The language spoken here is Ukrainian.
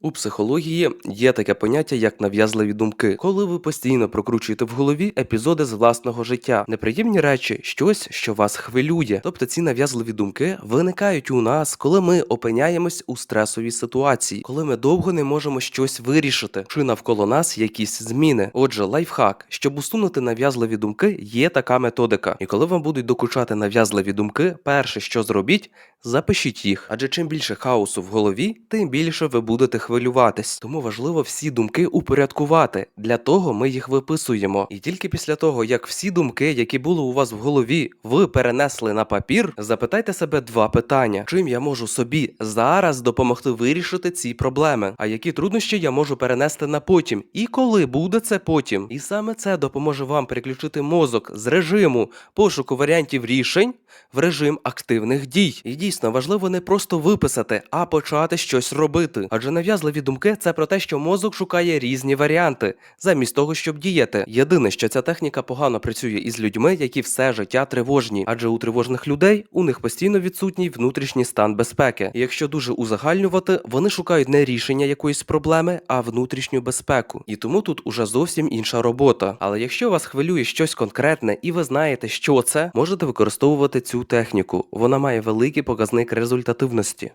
У психології є таке поняття, як нав'язливі думки, коли ви постійно прокручуєте в голові епізоди з власного життя, неприємні речі, щось, що вас хвилює. Тобто ці нав'язливі думки виникають у нас, коли ми опиняємось у стресовій ситуації, коли ми довго не можемо щось вирішити, чи навколо нас якісь зміни. Отже, лайфхак, щоб усунути нав'язливі думки, є така методика. І коли вам будуть докучати нав'язливі думки, перше, що зробіть, запишіть їх. Адже чим більше хаосу в голові, тим більше ви будете хвилюватись. Тому важливо всі думки упорядкувати. Для того ми їх виписуємо. І тільки після того, як всі думки, які були у вас в голові, ви перенесли на папір, запитайте себе два питання: чим я можу собі зараз допомогти вирішити ці проблеми? А які труднощі я можу перенести на потім? І коли буде це потім? І саме це допоможе вам переключити мозок з режиму пошуку варіантів рішень в режим активних дій. І дійсно важливо не просто виписати, а почати щось робити. Адже нав'язливі думки це про те, що мозок шукає різні варіанти, замість того, щоб діяти. Єдине, що ця техніка погано працює із людьми, які все життя тривожні, адже у тривожних людей у них постійно відсутній внутрішній стан безпеки. І якщо дуже узагальнювати, вони шукають не рішення якоїсь проблеми, а внутрішню безпеку. І тому тут уже зовсім інша робота. Але якщо вас хвилює щось конкретне і ви знаєте, що це, можете використовувати цю техніку. Вона має великий показник результативності.